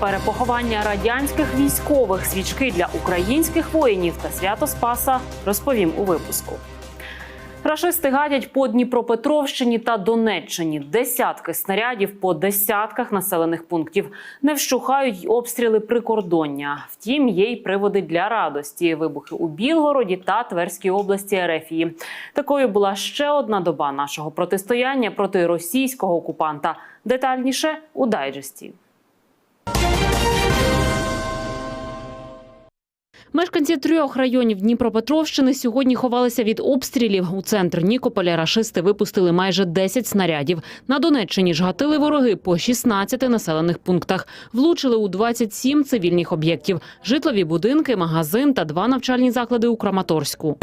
Перепоховання радянських військових свічки для українських воїнів та свято Спаса розповім у випуску. Рашисти гадять по Дніпропетровщині та Донеччині десятки снарядів по десятках населених пунктів. Не вщухають й обстріли прикордоння. Втім, є й приводи для радості: вибухи у Білгороді та Тверській області Ерефії. Такою була ще одна доба нашого протистояння проти російського окупанта. Детальніше у дайджесті. Мешканці трьох районів Дніпропетровщини сьогодні ховалися від обстрілів. У центр Нікополя рашисти випустили майже 10 снарядів. На Донеччині ж гатили вороги по 16 населених пунктах. Влучили у 27 цивільних об'єктів: житлові будинки, магазин та два навчальні заклади у Краматорську.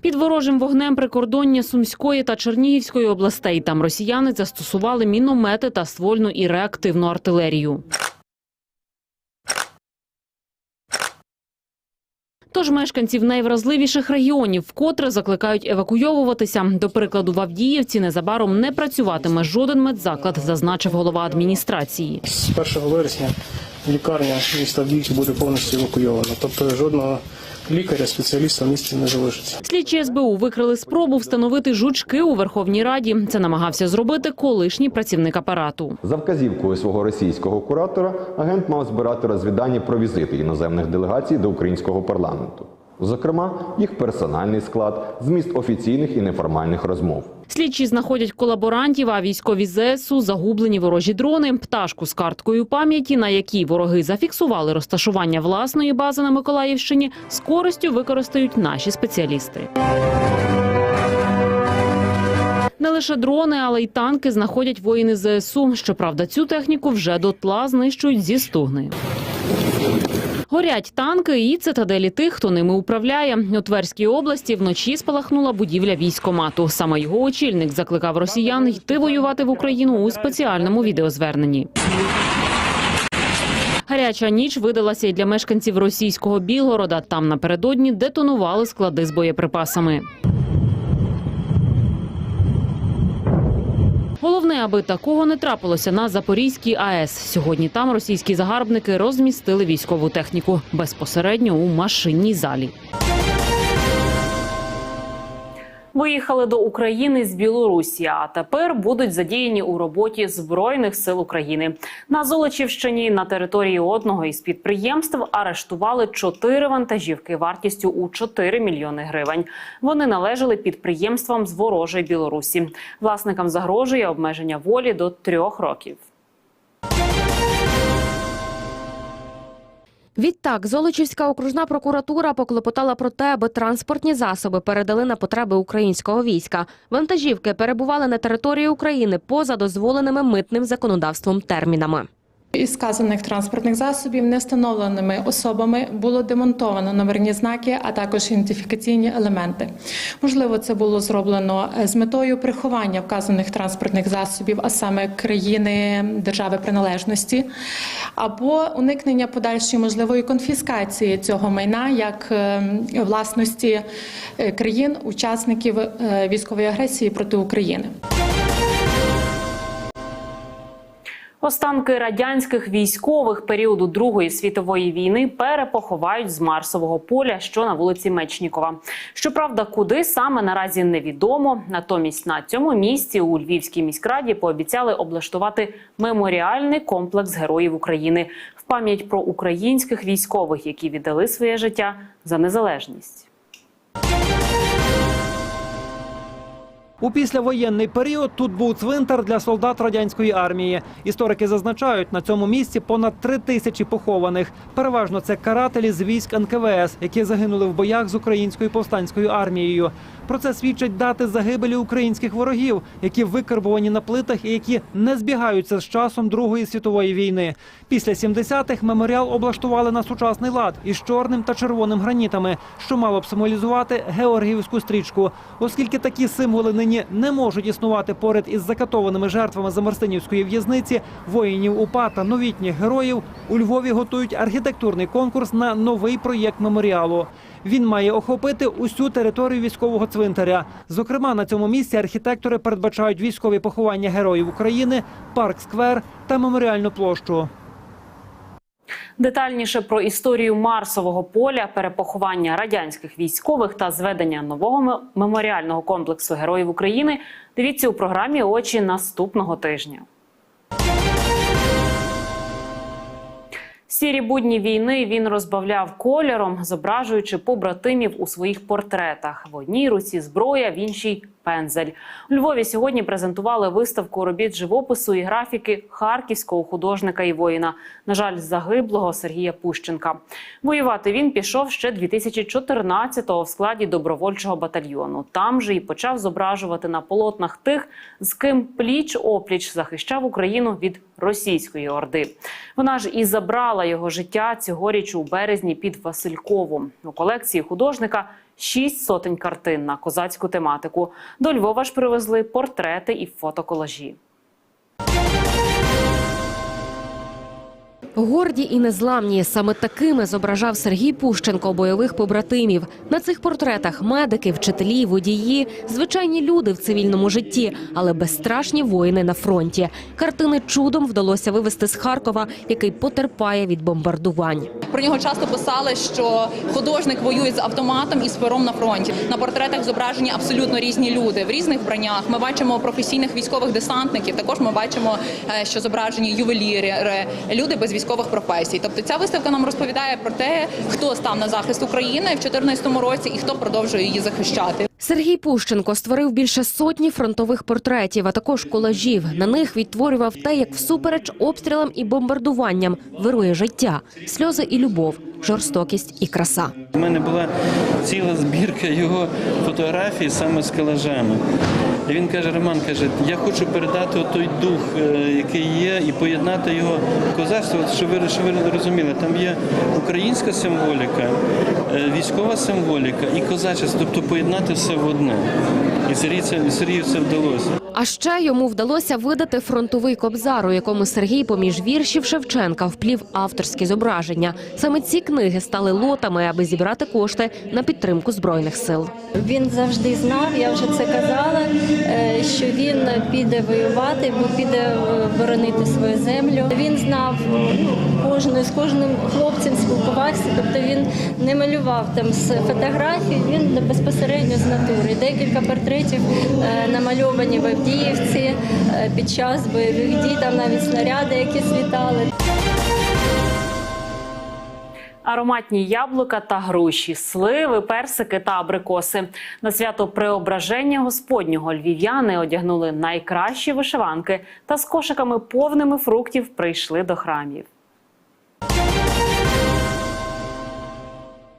Під ворожим вогнем прикордоння Сумської та Чернігівської областей там росіяни застосували міномети та ствольну і реактивну артилерію. Тож мешканців найвразливіших регіонів вкотре закликають евакуйовуватися. До прикладу, в Авдіївці незабаром не працюватиме жоден медзаклад, зазначив голова адміністрації. З 1 вересня лікарня міста Авдіївки буде повністю евакуйована. Тобто жодного лікаря, спеціаліста в місті не залишиться. Слідчі СБУ викрили спробу встановити жучки у Верховній Раді. Це намагався зробити колишній працівник апарату. За вказівкою свого російського куратора агент мав збирати розвідання про візити іноземних делегацій до українського парламенту. Зокрема, їх персональний склад, зміст офіційних і неформальних розмов. Слідчі знаходять колаборантів, а військові ЗСУ загублені ворожі дрони, пташку з карткою пам'яті, на якій вороги зафіксували розташування власної бази на Миколаївщині, з користю використають наші спеціалісти. Не лише дрони, але й танки знаходять воїни ЗСУ. Щоправда, цю техніку вже дотла знищують зі стугни. Горять танки і цитаделі тих, хто ними управляє. У Тверській області вночі спалахнула будівля військомату. Саме його очільник закликав росіян йти воювати в Україну у спеціальному відеозверненні. Гаряча ніч видалася й для мешканців російського Білгорода. Там напередодні детонували склади з боєприпасами. Головне, аби такого не трапилося на Запорізькій АЕС. Сьогодні там російські загарбники розмістили військову техніку безпосередньо у машинній залі. Виїхали до України з Білорусі, а тепер будуть задіяні у роботі збройних сил України. На Золочівщині на території одного із підприємств арештували чотири вантажівки вартістю у 4 мільйони гривень. Вони належали підприємствам з ворожої Білорусі. Власникам загрожує обмеження волі до трьох років. Відтак, Золочівська окружна прокуратура поклопотала про те, аби транспортні засоби передали на потреби українського війська. Вантажівки перебували на території України поза дозволеними митним законодавством термінами. Із сказаних транспортних засобів невстановленими особами було демонтовано номерні знаки, а також ідентифікаційні елементи. Можливо, це було зроблено е, з метою приховання вказаних транспортних засобів, а саме країни держави приналежності, або уникнення подальшої можливої конфіскації цього майна як е, власності е, країн-учасників військової агресії проти України. Останки радянських військових періоду Другої світової війни перепоховають з Марсового поля, що на вулиці Мечнікова. Щоправда, куди саме наразі невідомо. Натомість на цьому місці у Львівській міськраді пообіцяли облаштувати меморіальний комплекс героїв України в пам'ять про українських військових, які віддали своє життя за незалежність. У післявоєнний період тут був цвинтар для солдат радянської армії. Історики зазначають, на цьому місці понад три тисячі похованих. Переважно це карателі з військ НКВС, які загинули в боях з українською повстанською армією. Про це свідчать дати загибелі українських ворогів, які викарбувані на плитах і які не збігаються з часом Другої світової війни. Після 70-х меморіал облаштували на сучасний лад із чорним та червоним гранітами, що мало б символізувати Георгіївську стрічку, оскільки такі символи нині не можуть існувати поряд із закатованими жертвами Замарстинівської в'язниці, воїнів УПА та новітніх героїв. У Львові готують архітектурний конкурс на новий проєкт меморіалу. Він має охопити усю територію військового цвинтаря. Зокрема, на цьому місці архітектори передбачають військові поховання героїв України, парк сквер та меморіальну площу. Детальніше про історію Марсового поля, перепоховання радянських військових та зведення нового меморіального комплексу Героїв України. Дивіться у програмі Очі наступного тижня. Сірі будні війни він розбавляв кольором, зображуючи побратимів у своїх портретах. В одній руці зброя, в іншій пензель. У Львові сьогодні презентували виставку робіт живопису і графіки харківського художника і воїна. На жаль, загиблого Сергія Пущенка. Воювати він пішов ще 2014-го в складі добровольчого батальйону. Там же і почав зображувати на полотнах тих, з ким пліч опліч захищав Україну від російської орди. Вона ж і забрала його життя цьогоріч у березні під Васильковом. У колекції художника шість сотень картин на козацьку тематику. До Львова ж привезли портрети і фотоколажі. Горді і незламні саме такими зображав Сергій Пущенко бойових побратимів. На цих портретах медики, вчителі, водії, звичайні люди в цивільному житті, але безстрашні воїни на фронті. Картини чудом вдалося вивезти з Харкова, який потерпає від бомбардувань. Про нього часто писали, що художник воює з автоматом і з пером на фронті. На портретах зображені абсолютно різні люди в різних вбраннях. Ми бачимо професійних військових десантників. Також ми бачимо, е, що зображені ювеліри, люди без військових професій. Тобто ця виставка нам розповідає про те, хто став на захист України в 2014 році і хто продовжує її захищати. Сергій Пущенко створив більше сотні фронтових портретів, а також колажів. На них відтворював те, як всупереч обстрілам і бомбардуванням вирує життя, сльози і любов, жорстокість і краса. У мене була ціла збірка його фотографій саме з колажами. І він каже: Роман каже, я хочу передати той дух, е, який є, і поєднати його козацтво, От щоб ви, щоб ви розуміли, там є українська символіка, е, військова символіка і козачество, тобто поєднати все в одне. І Сергію це, це вдалося. А ще йому вдалося видати фронтовий кобзар, у якому Сергій поміж віршів Шевченка вплів авторські зображення. Саме ці книги стали лотами, аби зібрати кошти на підтримку збройних сил. Він завжди знав, я вже це казала, що він піде воювати, бо піде е, боронити свою землю. Він знав ну, кожну з кожним хлопцем спілкувався, тобто він не малював там з фотографій, він безпосередньо з натури. Декілька портретів е, намальовані в Авдіївці е, під час бойових дій, там навіть снаряди, які злітали. Ароматні яблука та груші, сливи, персики та абрикоси. На свято преображення Господнього львів'яни одягнули найкращі вишиванки та з кошиками повними фруктів прийшли до храмів.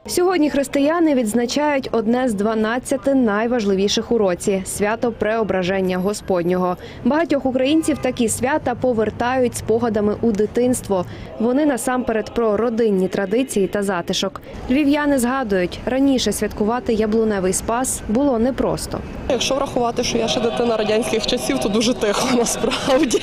Сьогодні християни відзначають одне з 12 найважливіших у році свято преображення Господнього. Багатьох українців такі свята повертають спогадами у дитинство. Вони насамперед про родинні традиції та затишок. Львів'яни згадують, раніше святкувати яблуневий спас було непросто. Якщо врахувати, що я ще дитина радянських часів, то дуже тихо насправді.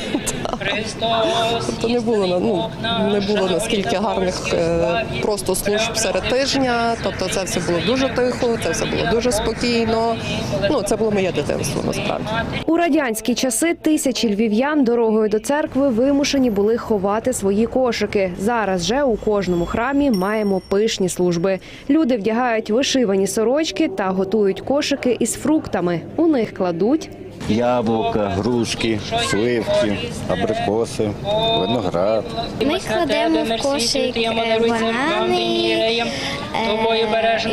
Тобто не було на- ну, не було наскільки гарних е, просто служб серед тижня. Тобто це все було дуже тихо, це все було дуже спокійно. Ну це було моє дитинство насправді. У радянські часи тисячі львів'ян дорогою до церкви вимушені були ховати свої кошики. Зараз же у кожному храмі маємо пишні служби. Люди вдягають вишивані сорочки та готують кошики із фруктами. У них кладуть Яблука, грушки, сливки, абрикоси, виноград. Ми кладемо в кошик е, банани, е,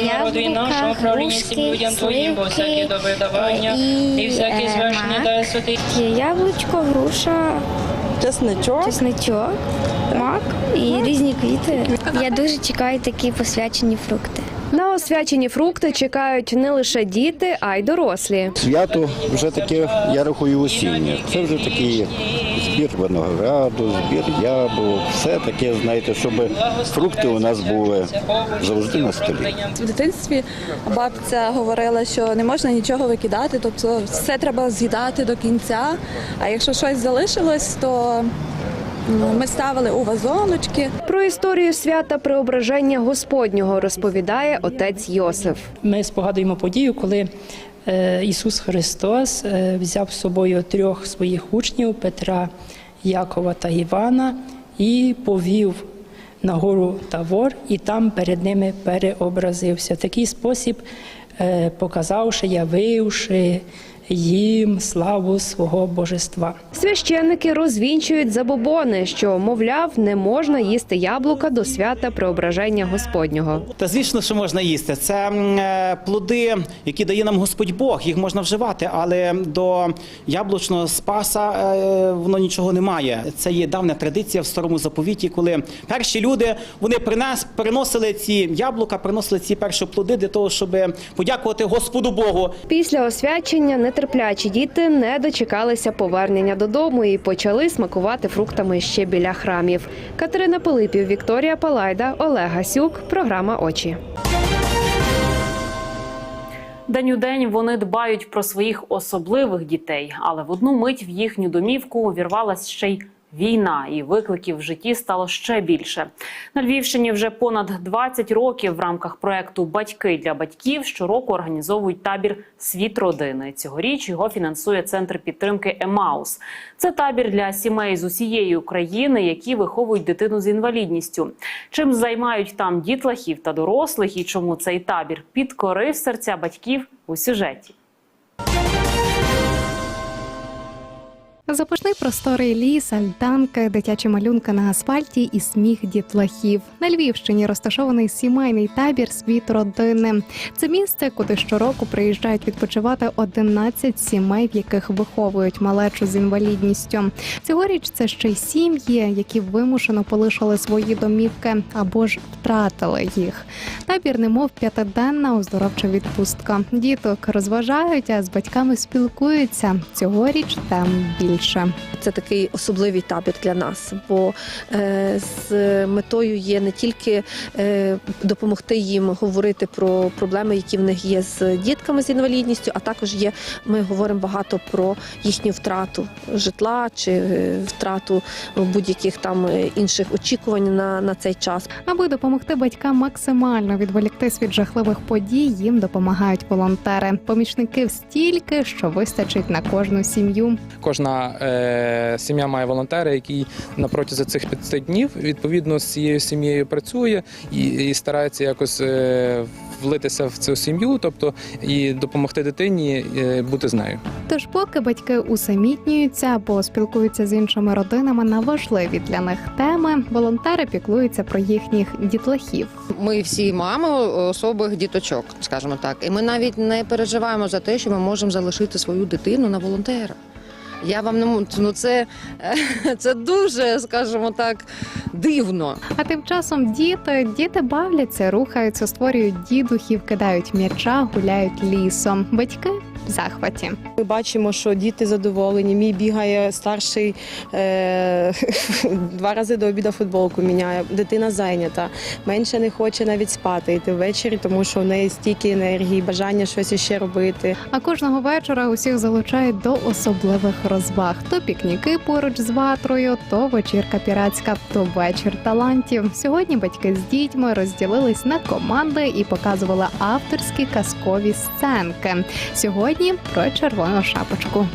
яблука, грушки, сливки і е, мак. Яблучко, груша, Чесничок. чесничок, мак і різні квіти. Я дуже чекаю такі посвячені фрукти. На освячені фрукти. Чекають не лише діти, а й дорослі. Свято вже таке, я рахую, осіннє. Це вже такий збір винограду, збір яблук, все таке, знаєте, щоб фрукти у нас були завжди на столі. В дитинстві бабця говорила, що не можна нічого викидати, тобто все треба з'їдати до кінця. А якщо щось залишилось, то Ми ставили у вазоночки. Про історію свята Преображення Господнього розповідає отець Йосиф. Ми спогадуємо подію, коли е, Ісус Христос е, взяв з собою трьох своїх учнів Петра, Якова та Івана і повів на гору Тавор, і там перед ними переобразився. Такий спосіб, е, показавши, явивши їм славу свого божества. Священники розвінчують забобони, що, мовляв, не можна їсти яблука до свята Преображення Господнього. Та звісно, що можна їсти. Це е, плоди, які дає нам Господь Бог. Їх можна вживати, але до яблучного спаса е, воно нічого не має. Це є давня традиція в старому заповіті, коли перші люди вони принес, приносили ці яблука, приносили ці перші плоди для того, щоб подякувати Господу Богу. Після освячення нетерплячі діти не дочекалися повернення додому і почали смакувати фруктами ще біля храмів. Катерина Пилипів, Вікторія Палайда, Олег Гасюк. Програма Очі. День у день вони дбають про своїх особливих дітей, але в одну мить в їхню домівку увірвалась ще й війна, і викликів в житті стало ще більше. На Львівщині вже понад 20 років в рамках проекту Батьки для батьків щороку організовують табір Світ родини. Цьогоріч його фінансує центр підтримки Емаус. Це табір для сімей з усієї України, які виховують дитину з інвалідністю. Чим займають там дітлахів та дорослих, і чому цей табір підкорив серця батьків у сюжеті. Запашний просторий ліс, альтанки, дитячі малюнки на асфальті і сміх дітлахів. На Львівщині розташований сімейний табір Світ родини. Це місце, куди щороку приїжджають відпочивати 11 сімей, в яких виховують малечу з інвалідністю. Цьогоріч це ще й сім'ї, які вимушено полишили свої домівки або ж втратили їх. Табір, немов п'ятиденна оздоровча відпустка. Діток розважають, а з батьками спілкуються. Цьогоріч тем більше. Це такий особливий табір для нас, бо е, з метою є не тільки е, допомогти їм говорити про проблеми, які в них є з дітками з інвалідністю, а також є. Ми говоримо багато про їхню втрату житла чи е, втрату будь-яких там інших очікувань на, на цей час. Аби допомогти батькам максимально відволіктись від жахливих подій, їм допомагають волонтери. Помічників стільки, що вистачить на кожну сім'ю. Кожна е, сім'я має волонтера, який на протязі цих п'яти днів відповідно з цією сім'єю працює і, і старається якось е, влитися в цю сім'ю, тобто і допомогти дитині е, бути з нею. Тож, поки батьки усамітнюються або спілкуються з іншими родинами на важливі для них теми, волонтери піклуються про їхніх дітлахів. Ми всі мами особих діточок, скажімо так. І ми навіть не переживаємо за те, що ми можемо залишити свою дитину на волонтера. Я вам не можу, ну це, це дуже, скажімо так, дивно. А тим часом діти, діти бавляться, рухаються, створюють дідухів, кидають м'яча, гуляють лісом. Батьки в захваті. Ми бачимо, що діти задоволені. Мій бігає старший е- два рази до обіду футболку міняє. Дитина зайнята, менше не хоче навіть спати йти ввечері, тому що в неї стільки енергії, бажання щось іще робити. А кожного вечора усіх залучають до особливих розваг: то пікніки поруч з ватрою, то вечірка піратська, то вечір талантів. Сьогодні батьки з дітьми розділились на команди і показували авторські казкові сценки. Сьогодні про червону шапочку.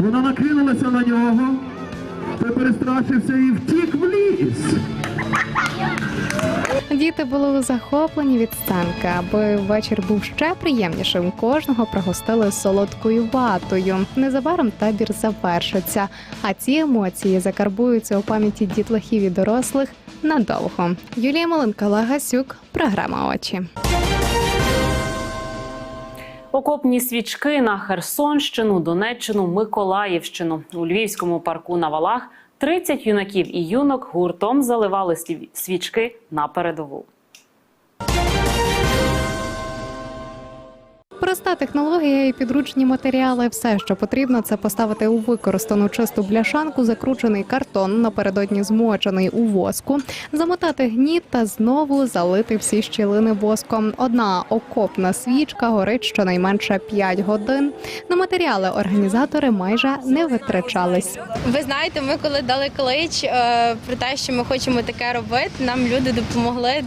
Вона накинулася на нього, той перестрашився і втік в ліс. Діти були захоплені від сценки, аби вечір був ще приємнішим. Кожного пригостили солодкою ватою. Незабаром табір завершиться, а ці емоції закарбуються у пам'яті дітлахів і дорослих надовго. Юлія Маленка Лагасюк, програма очі. Окопні свічки на Херсонщину, Донеччину, Миколаївщину у Львівському парку на валах 30 юнаків і юнок гуртом заливали свічки на передову. Проста технологія і підручні матеріали. Все, що потрібно, це поставити у використану чисту бляшанку, закручений картон, напередодні змочений у воску, замотати гніт та знову залити всі щілини воском. Одна окопна свічка горить щонайменше 5 годин. На матеріали організатори майже не витрачались. Ви знаєте, ми коли дали клич е, про те, що ми хочемо таке робити, нам люди допомогли,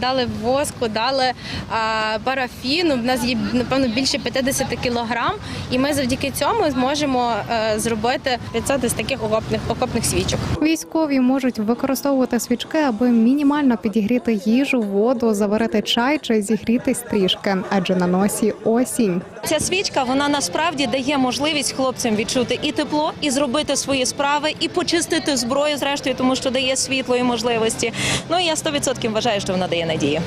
дали воску, дали е, парафіну. У нас є напевно більше 50 кілограм, і ми завдяки цьому зможемо е, зробити 500 із таких окопних окопних свічок. Військові можуть використовувати свічки, аби мінімально підігріти їжу, воду, заварити чай чи зігрітись трішки, адже на носі осінь. Ця свічка вона насправді дає можливість хлопцям відчути і тепло, і зробити свої справи, і почистити зброю, зрештою, тому що дає світло і можливості. Ну і я 100% вважаю, що вона дає надію.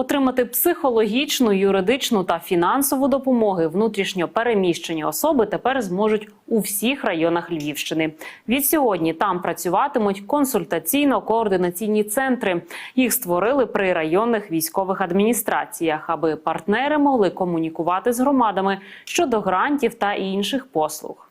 Отримати психологічну, юридичну та фінансову допомоги внутрішньо переміщені особи тепер зможуть у всіх районах Львівщини. Від сьогодні там працюватимуть консультаційно-координаційні центри. Їх створили при районних військових адміністраціях, аби партнери могли комунікувати з громадами щодо грантів та інших послуг.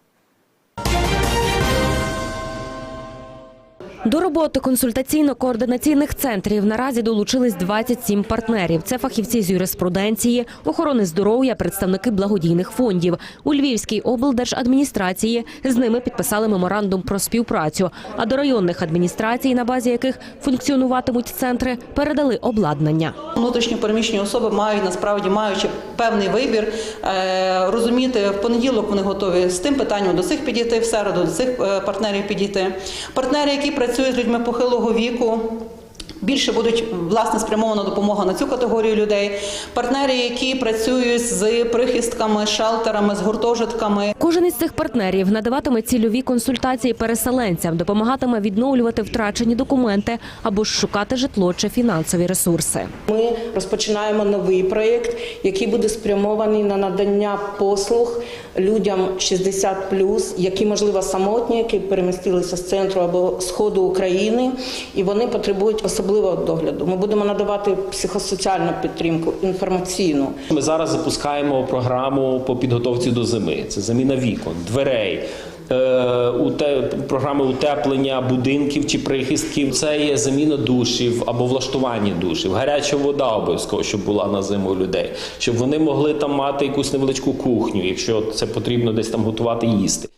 До роботи консультаційно-координаційних центрів наразі долучились 27 партнерів. Це фахівці з юриспруденції, охорони здоров'я, представники благодійних фондів. У Львівській облдержадміністрації з ними підписали меморандум про співпрацю. А до районних адміністрацій, на базі яких функціонуватимуть центри, передали обладнання. Внутрішньо переміщені особи мають насправді маючи певний вибір, е, розуміти в понеділок вони готові з тим питанням до цих підійти, в середу до цих е, партнерів підійти. Партнери, які працюють з людьми похилого віку. Більше будуть власне спрямована допомога на цю категорію людей. Партнери, які працюють з прихистками, шелтерами, з гуртожитками. Кожен із цих партнерів надаватиме цільові консультації переселенцям, допомагатиме відновлювати втрачені документи або ж шукати житло чи фінансові ресурси. Ми розпочинаємо новий проєкт, який буде спрямований на надання послуг людям 60+, які можливо самотні, які перемістилися з центру або сходу України, і вони потребують особливого догляду. Ми будемо надавати психосоціальну підтримку, інформаційну. Ми зараз запускаємо програму по підготовці до зими. Це заміна вікон, дверей. Е, Програми утеплення будинків чи прихистків це є заміна душів або влаштування душів, гаряча вода обов'язково, щоб була на зиму людей, щоб вони могли там мати якусь невеличку кухню, якщо це потрібно десь там готувати їсти.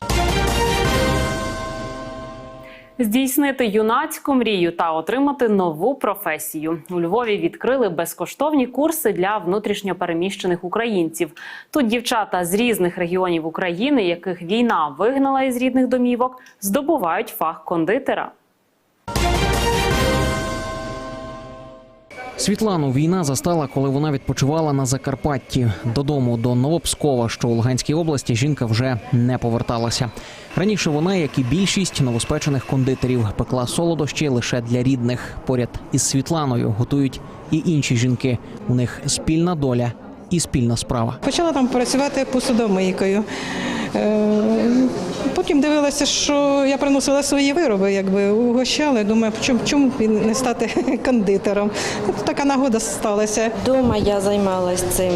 Здійснити юнацьку мрію та отримати нову професію у Львові відкрили безкоштовні курси для внутрішньопереміщених українців. Тут дівчата з різних регіонів України, яких війна вигнала із рідних домівок, здобувають фах кондитера. Світлану війна застала, коли вона відпочивала на Закарпатті. Додому до Новопскова, що у Луганській області, жінка вже не поверталася. Раніше вона, як і більшість новоспечених кондитерів, пекла солодощі лише для рідних. Поряд із Світланою готують і інші жінки. У них спільна доля і спільна справа. Почала там працювати посудомийкою. Е, Потім дивилася, що я приносила свої вироби, якби угощали. Думаю, чому, чому не стати кондитером? Така нагода сталася. Дома я займалася цим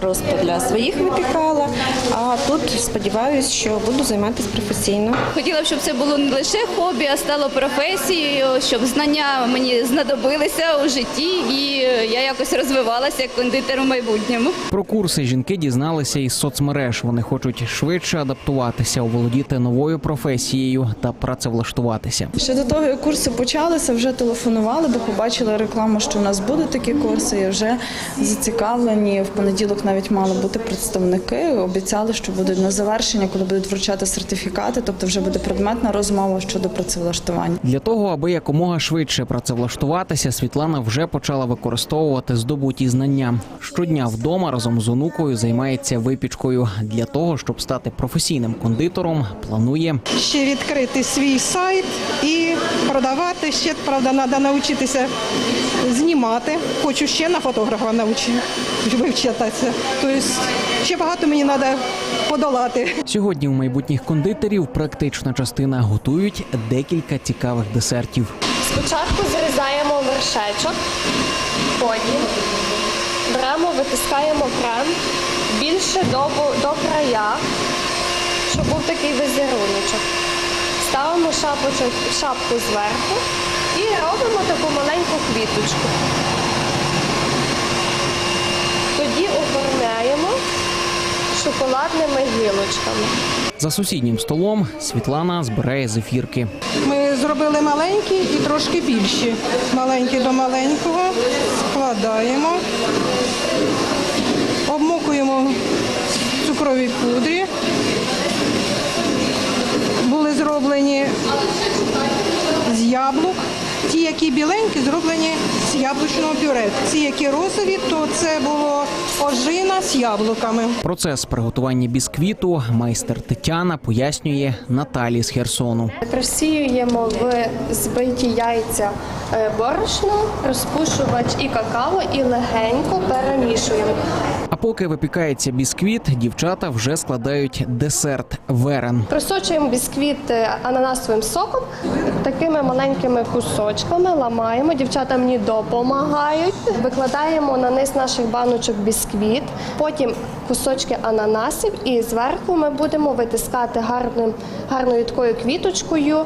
просто для своїх випікала, а тут сподіваюся, що буду займатися професійно. Хотіла б, щоб це було не лише хобі, а стало професією, щоб знання мені знадобилися у житті, і я якось розвивалася як кондитер у майбутньому. Про курси жінки дізналися із соцмереж. Вони хочуть швидше адаптуватися, оволодіти новою професією та працевлаштуватися. Ще до того, як курси почалися, вже телефонували, бо побачили рекламу, що в нас будуть такі курси, і вже зацікавлені. В понеділок навіть мали бути представники. Обіцяли, що будуть на завершення, коли будуть вручати сертифікати, тобто вже буде предметна розмова щодо працевлаштування. Для того, аби якомога швидше працевлаштуватися, Світлана вже почала використовувати здобуті знання. Щодня вдома разом з онукою займається випічкою. Для того, щоб стати професійним кондитером, планує Ще відкрити свій сайт і продавати. Ще правда, треба навчитися знімати. Хочу ще на фотографа навчити вивчитися. Тобто ще багато мені треба подолати. сьогодні. У майбутніх кондитерів практична частина готують декілька цікавих десертів. Спочатку зрізаємо вершечок, потім Беремо, витискаємо крем більше до, до края, щоб був такий візеруночок. Ставимо шапочок, шапку зверху і робимо таку маленьку квіточку. Тоді оформляємо шоколадними гілочками. За сусіднім столом Світлана збирає зефірки. Ми зробили маленькі і трошки більші. Маленькі до маленького складаємо, цукровій пудрі. Були зроблені з яблук. Ті, які біленькі, зроблені з яблучного пюре. Ці, які розові, то це було ожина з яблуками. Процес приготування бісквіту майстер Тетяна пояснює Наталі з Херсону. Просіюємо в збиті яйця е, борошно, розпушувач і какао і легенько перемішуємо. Поки випікається бісквіт, дівчата вже складають десерт верен. Просочуємо бісквіт е, ананасовим соком, такими маленькими кусочками ламаємо. Дівчата мені допомагають. Викладаємо на низ наших баночок бісквіт, потім кусочки ананасів, і зверху ми будемо витискати гарним, гарною такою квіточкою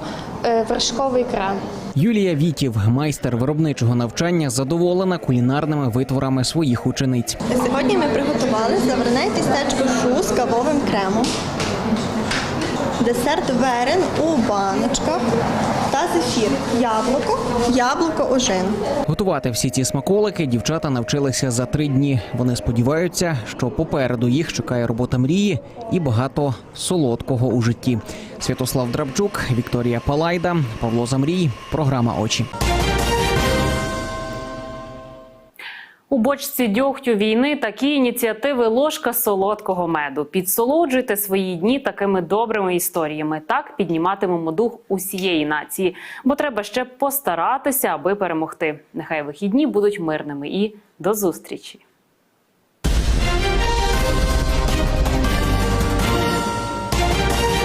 е, вершковий крем. Юлія Вітів, майстер виробничого навчання, задоволена кулінарними витворами своїх учениць. Сьогодні ми приготували заварне тістечко шу з кавовим кремом, десерт верен у баночках зефір, яблуко, яблуко ожин. Готувати всі ці смаколики дівчата навчилися за три дні. Вони сподіваються, що попереду їх чекає робота мрії і багато солодкого у житті. Святослав Драбчук, Вікторія Палайда, Павло Замрій. Програма Очі. У бочці дьогтю війни такі ініціативи ложка солодкого меду. Підсолоджуйте свої дні такими добрими історіями. Так підніматимемо дух усієї нації, бо треба ще постаратися, аби перемогти. Нехай вихідні будуть мирними і до зустрічі.